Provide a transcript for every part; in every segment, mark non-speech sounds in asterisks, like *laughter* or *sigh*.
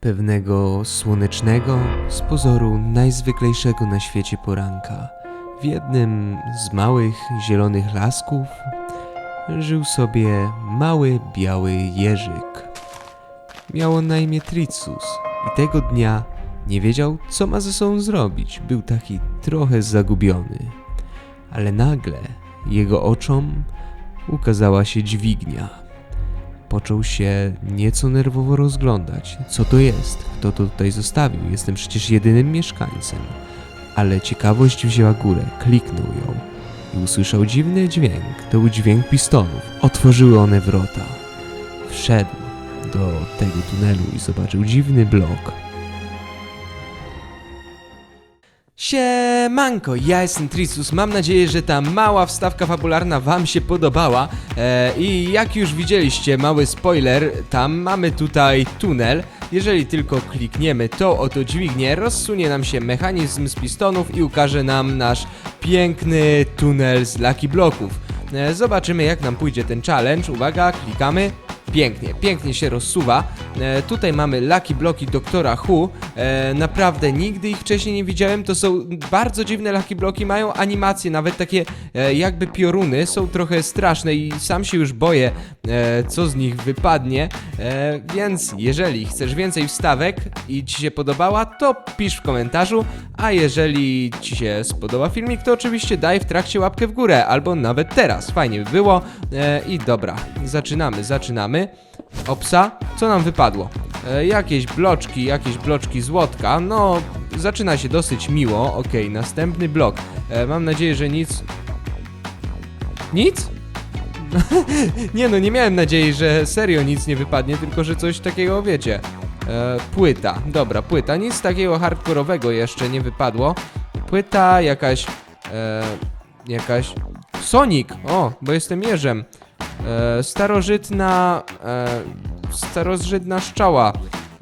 Pewnego słonecznego, z pozoru najzwyklejszego na świecie poranka, w jednym z małych zielonych lasków żył sobie mały biały jeżyk. Miał on na imię Tricus i tego dnia nie wiedział, co ma ze sobą zrobić. Był taki trochę zagubiony. Ale nagle jego oczom ukazała się dźwignia. Począł się nieco nerwowo rozglądać. Co to jest? Kto to tutaj zostawił? Jestem przecież jedynym mieszkańcem. Ale ciekawość wzięła górę, kliknął ją i usłyszał dziwny dźwięk. To był dźwięk pistonów. Otworzyły one wrota. Wszedł do tego tunelu i zobaczył dziwny blok. Siemanko, ja jestem Tricus. Mam nadzieję, że ta mała wstawka fabularna wam się podobała. E, I jak już widzieliście, mały spoiler, tam mamy tutaj tunel. Jeżeli tylko klikniemy to oto dźwignię, rozsunie nam się mechanizm z pistonów i ukaże nam nasz piękny tunel z Lucky Bloków. E, zobaczymy jak nam pójdzie ten challenge. Uwaga, klikamy. Pięknie, pięknie się rozsuwa. E, tutaj mamy Lucky Bloki Doktora Who. E, naprawdę nigdy ich wcześniej nie widziałem. To są bardzo dziwne Lucky Bloki, mają animacje, nawet takie e, jakby pioruny. Są trochę straszne i sam się już boję, e, co z nich wypadnie. E, więc jeżeli chcesz więcej wstawek i ci się podobała, to pisz w komentarzu. A jeżeli ci się spodoba filmik, to oczywiście daj w trakcie łapkę w górę, albo nawet teraz. Fajnie by było. E, I dobra, zaczynamy, zaczynamy. Opsa, co nam wypadło? E, jakieś bloczki, jakieś bloczki złotka. No, zaczyna się dosyć miło. Okej, następny blok. E, mam nadzieję, że nic. Nic? *laughs* nie no, nie miałem nadziei, że serio nic nie wypadnie, tylko że coś takiego wiecie. E, płyta, dobra, płyta. Nic takiego hardkorowego jeszcze nie wypadło. Płyta, jakaś. E, jakaś. Sonic! O, bo jestem jeżem. E, starożytna. E, starożytna szczała.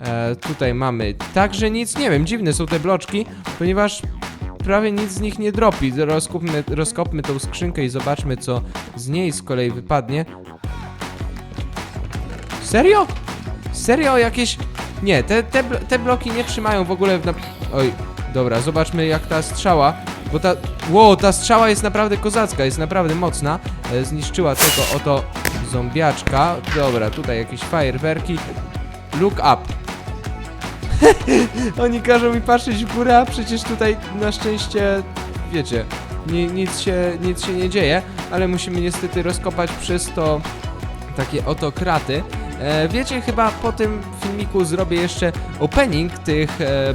E, tutaj mamy także nic, nie wiem, dziwne są te bloczki, ponieważ prawie nic z nich nie dropi. Rozkopmy, rozkopmy tą skrzynkę i zobaczmy, co z niej z kolei wypadnie. Serio? Serio jakieś... Nie, te, te, te bloki nie trzymają w ogóle na... Oj, dobra, zobaczmy jak ta strzała, bo ta... Wow, ta strzała jest naprawdę kozacka, jest naprawdę mocna. E, zniszczyła tego oto zombiaczka. Dobra, tutaj jakieś fajerwerki. Look up. *laughs* Oni każą mi patrzeć w górę, a przecież tutaj na szczęście, wiecie, ni, nic, się, nic się nie dzieje, ale musimy niestety rozkopać przez to takie oto kraty. E, wiecie, chyba po tym filmiku zrobię jeszcze opening tych e,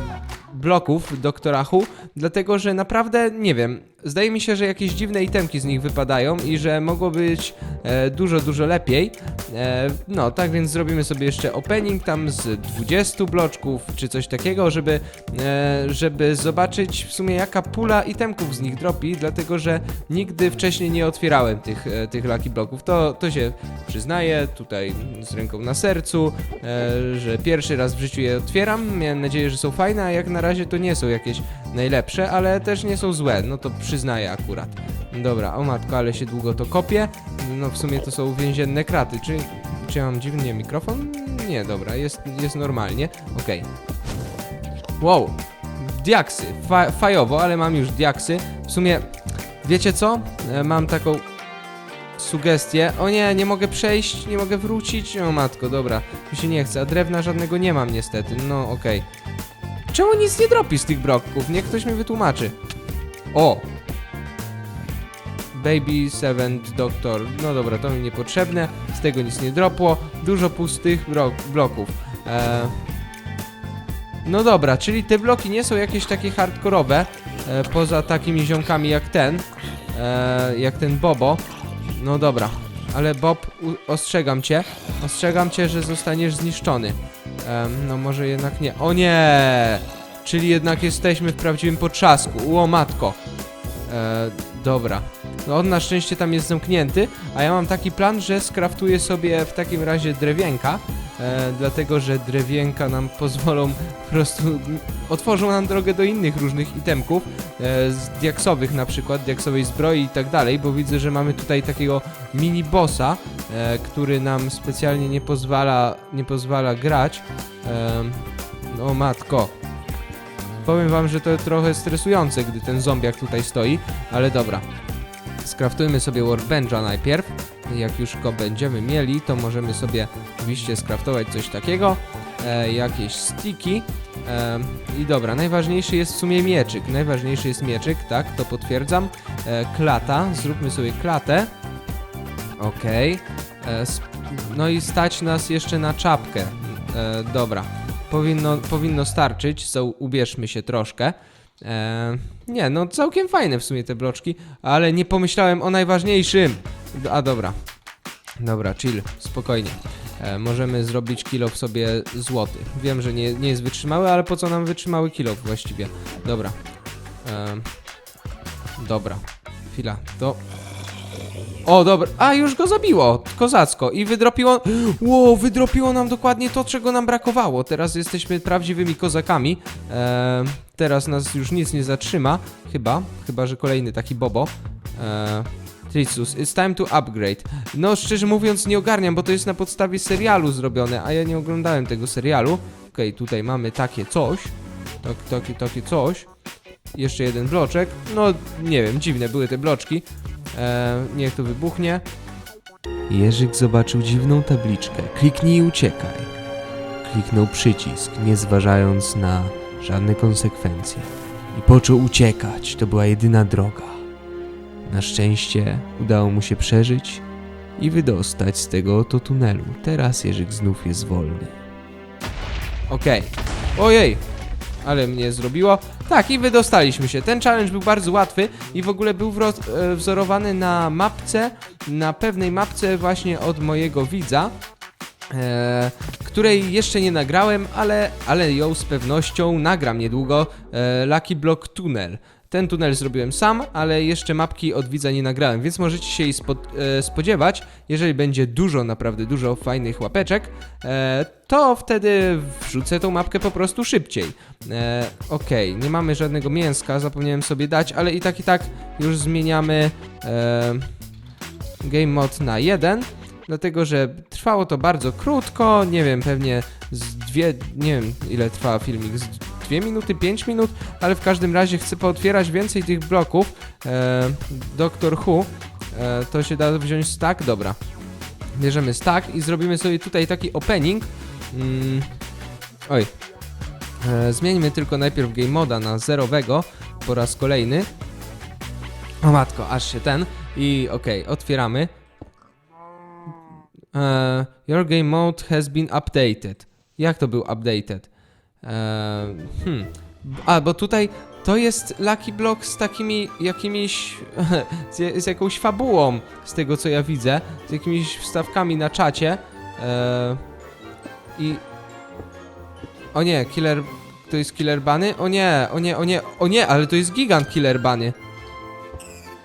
bloków Doktora Who, dlatego że naprawdę, nie wiem, zdaje mi się, że jakieś dziwne itemki z nich wypadają i że mogło być e, dużo, dużo lepiej. E, no, tak więc zrobimy sobie jeszcze opening tam z 20 bloczków, czy coś takiego, żeby, e, żeby zobaczyć w sumie jaka pula itemków z nich dropi, dlatego że nigdy wcześniej nie otwierałem tych, e, tych Lucky Bloków. To, to się przyznaję tutaj z ręką na sercu, e, że pierwszy raz w życiu je otwieram. Miałem nadzieję, że są fajne, a jak na razie to nie są jakieś najlepsze, ale też nie są złe, no to przyznaję akurat. Dobra, o matko, ale się długo to kopie. No w sumie to są więzienne kraty. Czy, czy mam dziwnie mikrofon? Nie, dobra, jest, jest normalnie. Okej. Wow, diaksy. Fa fajowo, ale mam już diaksy. W sumie, wiecie co? E, mam taką sugestię. O nie, nie mogę przejść, nie mogę wrócić. O matko, dobra, mi się nie chce. A drewna żadnego nie mam niestety. No okej. Czemu nic nie dropi z tych bloków? Niech ktoś mi wytłumaczy. O! Baby Seventh Doctor. No dobra, to mi niepotrzebne. Z tego nic nie dropło. Dużo pustych bloków. E... No dobra, czyli te bloki nie są jakieś takie hardkorowe. E, poza takimi ziomkami jak ten. E, jak ten Bobo. No dobra. Ale Bob, ostrzegam cię. Ostrzegam cię, że zostaniesz zniszczony. Em, no może jednak nie. O nie! Czyli jednak jesteśmy w prawdziwym potrzasku. O matko. E, dobra. No on na szczęście tam jest zamknięty, a ja mam taki plan, że skraftuję sobie w takim razie drewienka, e, dlatego że drewienka nam *laughs* pozwolą po prostu otworzą nam drogę do innych różnych itemków, e, z diaksowych na przykład, diaksowej zbroi i tak dalej, bo widzę, że mamy tutaj takiego mini bossa, e, który nam specjalnie nie pozwala, nie pozwala grać. Em, No matko. Powiem wam, że to trochę stresujące, gdy ten zombiak tutaj stoi, ale dobra. Skraftujmy sobie workbencha najpierw. Jak już go będziemy mieli, to możemy sobie oczywiście skraftować coś takiego. E, jakieś sticky. E, I dobra, najważniejszy jest w sumie mieczyk. Najważniejszy jest mieczyk, tak, to potwierdzam. E, klata, zróbmy sobie klatę. Okej. E, No i stać nas jeszcze na czapkę. E, dobra. Powinno, powinno starczyć, so ubierzmy się troszkę. E, nie, no całkiem fajne w sumie te bloczki, ale nie pomyślałem o najważniejszym. A dobra. Dobra, chill, spokojnie. E, możemy zrobić kilo w sobie złoty. Wiem, że nie, nie jest wytrzymały, ale po co nam wytrzymały kilo właściwie? Dobra. E, dobra. Chwila, to o, dobra. A, już go zabiło. Kozacko. I wydropiło... Wow, wydropiło nam dokładnie to, czego nam brakowało. Teraz jesteśmy prawdziwymi kozakami. Eee, teraz nas już nic nie zatrzyma. Chyba. Chyba, że kolejny taki bobo. Eee, Tricus, it's time to upgrade. No, szczerze mówiąc, nie ogarniam, bo to jest na podstawie serialu zrobione, a ja nie oglądałem tego serialu. Okej, tutaj mamy takie coś. Tak, takie, takie coś. Jeszcze jeden bloczek. No, nie wiem, dziwne były te bloczki. E, niech to wybuchnie. Jerzyk zobaczył dziwną tabliczkę. Kliknij i uciekaj. Kliknął przycisk, nie zważając na żadne konsekwencje. I począł uciekać. To była jedyna droga. Na szczęście udało mu się przeżyć i wydostać z tego oto tunelu. Teraz Jerzyk znów jest wolny. Okej. Ojej, ale mnie zrobiło. Tak, i wydostaliśmy się. Ten challenge był bardzo łatwy i w ogóle był e, wzorowany na mapce, na pewnej mapce właśnie od mojego widza, e, której jeszcze nie nagrałem, ale, ale ją z pewnością nagram niedługo. E, Lucky Block Tunnel. Ten tunel zrobiłem sam, ale jeszcze mapki od widza nie nagrałem, więc możecie się jej spo, e, spodziewać. Jeżeli będzie dużo, naprawdę dużo fajnych łapeczek, e, to wtedy wrzucę tą mapkę po prostu szybciej. E, Okej, nie mamy żadnego mięska, zapomniałem sobie dać, ale i tak i tak już zmieniamy e, game mod na 1, dlatego że trwało to bardzo krótko, nie wiem, pewnie z dwie, nie wiem ile trwa filmik, z 2 minuty, 5 minut, ale w każdym razie chcę pootwierać więcej tych bloków. E, Doctor Who, e, to się da wziąć stack, dobra. Bierzemy stack i zrobimy sobie tutaj taki opening. Mm, oj, E, zmieńmy tylko najpierw game moda na zerowego po raz kolejny. O matko, aż się ten. I okej, otwieramy. E, your game mode has been updated. Jak to był updated? E, hmm. A, bo tutaj to jest Lucky Block z takimi jakimiś. *laughs* z, z jakąś fabułą, z tego co ja widzę. Z jakimiś wstawkami na czacie. E, I. O nie, killer. To jest killer bany? O nie, o nie, o nie, o nie, ale to jest gigant killer bany.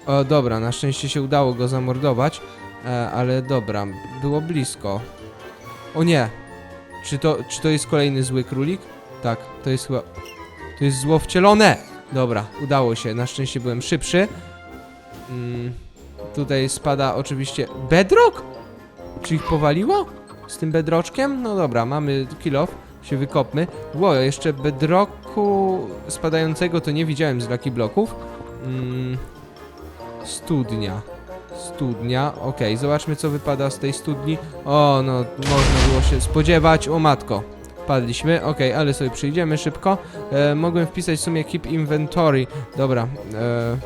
O dobra, na szczęście się udało go zamordować. E, ale dobra, było blisko. O nie! Czy to, czy to jest kolejny zły królik? Tak, to jest chyba... To jest zło wcielone! Dobra, udało się, na szczęście byłem szybszy. Mm, tutaj spada oczywiście... Bedrock? Czy ich powaliło? Z tym bedroczkiem? No dobra, mamy kill off, się wykopmy. Ło, jeszcze bedrocku spadającego to nie widziałem z Lucky Blocków. Mm, studnia. Studnia, okej, zobaczmy co wypada z tej studni. O, no, można było się spodziewać. O matko, padliśmy, okej, ale sobie przyjdziemy szybko. E, mogłem wpisać w sumie keep inventory. Dobra, e,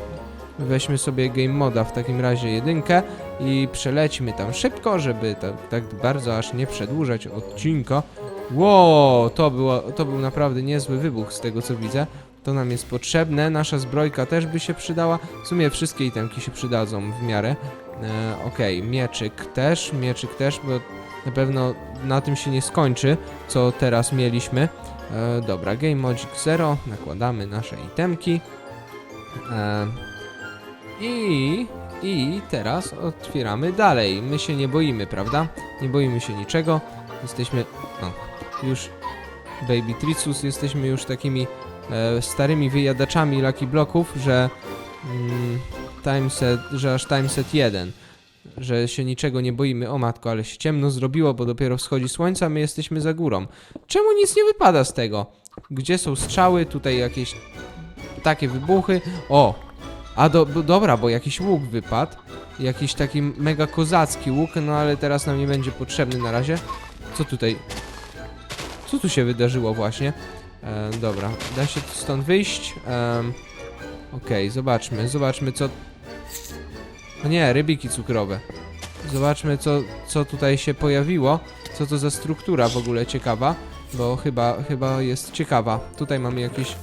weźmy sobie game moda w takim razie jedynkę i przelećmy tam szybko, żeby tak, tak bardzo aż nie przedłużać odcinka. Wow, to, było, to był naprawdę niezły wybuch z tego co widzę. To nam jest potrzebne, nasza zbrojka też by się przydała. W sumie wszystkie itemki się przydadzą w miarę. E, Okej, mieczyk też, mieczyk też, bo na pewno na tym się nie skończy, co teraz mieliśmy. E, dobra, Game Magic 0, nakładamy nasze itemki. E, I, I teraz otwieramy dalej. My się nie boimy, prawda? Nie boimy się niczego. Jesteśmy, no, już Baby Tricus, jesteśmy już takimi e, starymi wyjadaczami Lucky Blocków, że mm, timeset, że aż timeset 1, że się niczego nie boimy. O matko, ale się ciemno zrobiło, bo dopiero wschodzi słońce, a my jesteśmy za górą. Czemu nic nie wypada z tego? Gdzie są strzały? Tutaj jakieś takie wybuchy. O! A do, bo, dobra, bo jakiś łuk wypadł. Jakiś taki mega kozacki łuk, no ale teraz nam nie będzie potrzebny na razie. Co tutaj? Co tu się wydarzyło właśnie? E, dobra, da się stąd wyjść. Em, Okej, zobaczmy, zobaczmy co... O nie, rybiki cukrowe. Zobaczmy co, co tutaj się pojawiło. Co to za struktura w ogóle ciekawa. Bo chyba, chyba jest ciekawa. Tutaj mamy jakieś...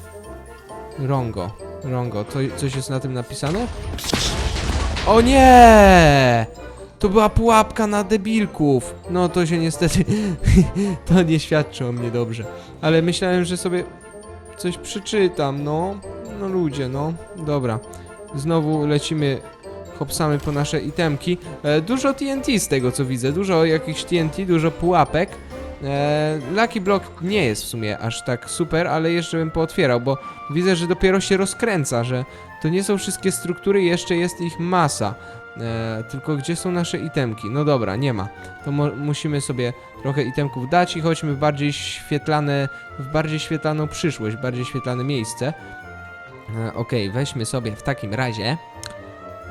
Rongo. Rongo. To, coś jest na tym napisane? O nie! To była pułapka na debilków. No to się niestety... *laughs* to nie świadczy o mnie dobrze. Ale myślałem, że sobie coś przeczytam, no. No ludzie, no. Dobra. Znowu lecimy, hopsamy po nasze itemki. E, dużo TNT z tego co widzę, dużo jakichś TNT, dużo pułapek. E, Lucky Block nie jest w sumie aż tak super, ale jeszcze bym pootwierał, bo widzę, że dopiero się rozkręca, że to nie są wszystkie struktury, jeszcze jest ich masa. E, tylko gdzie są nasze itemki? No dobra, nie ma. To musimy sobie trochę itemków dać i chodźmy w bardziej świetlane, w bardziej świetlaną przyszłość, bardziej świetlane miejsce. E, Okej, weźmy sobie w takim razie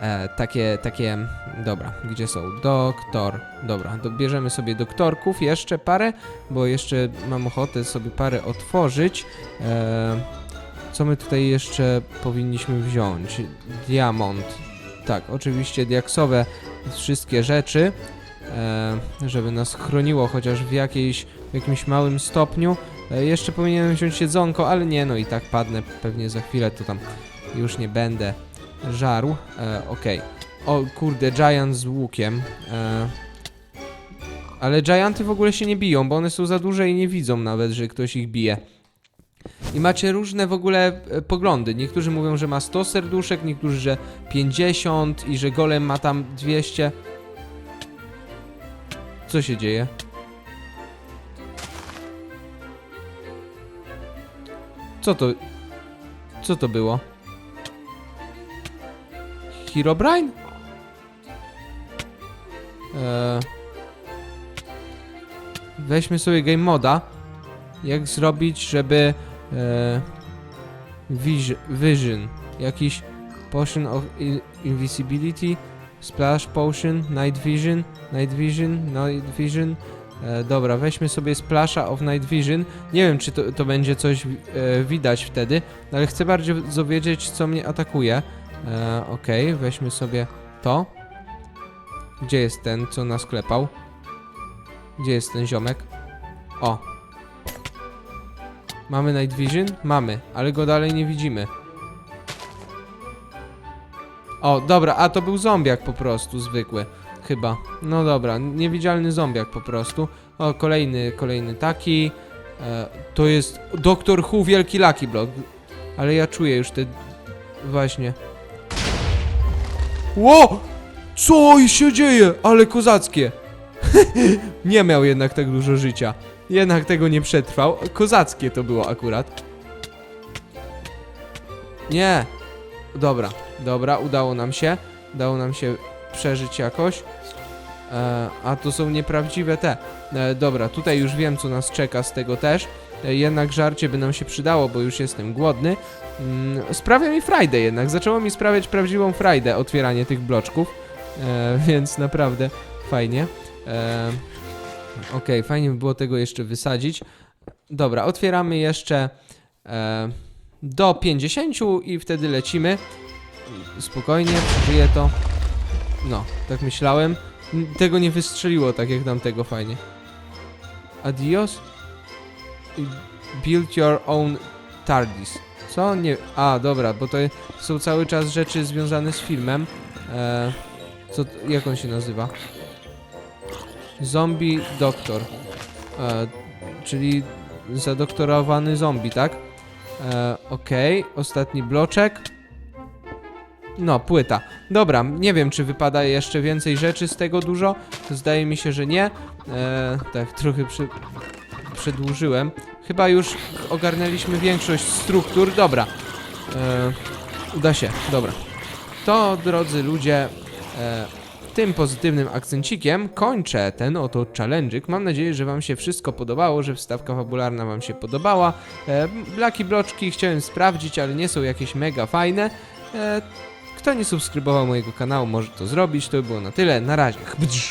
e, takie, takie, dobra, gdzie są? Doktor, dobra, do, bierzemy sobie doktorków, jeszcze parę, bo jeszcze mam ochotę sobie parę otworzyć. E, co my tutaj jeszcze powinniśmy wziąć? Diamont, tak, oczywiście diaksowe wszystkie rzeczy, e, żeby nas chroniło chociaż w, jakiejś, w jakimś małym stopniu. E, jeszcze powinienem wziąć jedzonko, ale nie, no i tak padnę pewnie za chwilę, to tam już nie będę żarł. E, Okej. O kurde, giant z łukiem. E, ale gianty w ogóle się nie biją, bo one są za duże i nie widzą nawet, że ktoś ich bije. I macie różne w ogóle e, poglądy. Niektórzy mówią, że ma 100 serduszek, niektórzy, że 50 i że golem ma tam 200. Co się dzieje? Co to? Co to było? Herobrine? Eee, weźmy sobie game moda. Jak zrobić, żeby e, vision, vision, jakiś potion of invisibility, splash potion, night vision, night vision, night vision. E, dobra, weźmy sobie splasha of night vision. Nie wiem, czy to, to będzie coś e, widać wtedy, ale chcę bardziej dowiedzieć, co mnie atakuje. E, Okej, weźmy sobie to. Gdzie jest ten, co nas klepał? Gdzie jest ten ziomek? O, Mamy Night Vision? Mamy, ale go dalej nie widzimy. O, dobra, a to był zombiak po prostu, zwykły. Chyba. No dobra, niewidzialny zombiak po prostu. O, kolejny, kolejny taki. E, to jest Doktor Who Wielki Lucky Block. Ale ja czuję już te... Właśnie. Ło! Co się dzieje? Ale kozackie. *laughs* nie miał jednak tak dużo życia. Jednak tego nie przetrwał. Kozackie to było akurat. Nie. Dobra, dobra, udało nam się. Udało nam się przeżyć jakoś. E, a to są nieprawdziwe te. E, dobra, tutaj już wiem, co nas czeka z tego też. Jednak żarcie by nam się przydało, bo już jestem głodny. Mm, sprawia mi frajdę jednak. Zaczęło mi sprawiać prawdziwą frajdę otwieranie tych bloczków. E, więc naprawdę fajnie. E, Okej, fajnie by było tego jeszcze wysadzić. Dobra, otwieramy jeszcze e, do 50 i wtedy lecimy. Spokojnie, przeżyję to. No, tak myślałem. Tego nie wystrzeliło tak jak tamtego fajnie. Adios. Build your own TARDIS. Co? Nie. A, dobra, bo to są cały czas rzeczy związane z filmem. E, co, jak on się nazywa? Zombie Doktor. E, czyli zadoktorowany zombie, tak? E, Okej, ostatni bloczek. No, płyta. Dobra, nie wiem, czy wypada jeszcze więcej rzeczy z tego dużo. Zdaje mi się, że nie. E, tak, trochę przy, przedłużyłem. Chyba już ogarnęliśmy większość struktur. Dobra. E, uda się, dobra. To, drodzy ludzie, e, tym pozytywnym akcencikiem kończę ten oto challenge'ik. Mam nadzieję, że wam się wszystko podobało, że wstawka fabularna wam się podobała. E, Blaki bloczki chciałem sprawdzić, ale nie są jakieś mega fajne. E, kto nie subskrybował mojego kanału, może to zrobić. To by było na tyle. Na razie.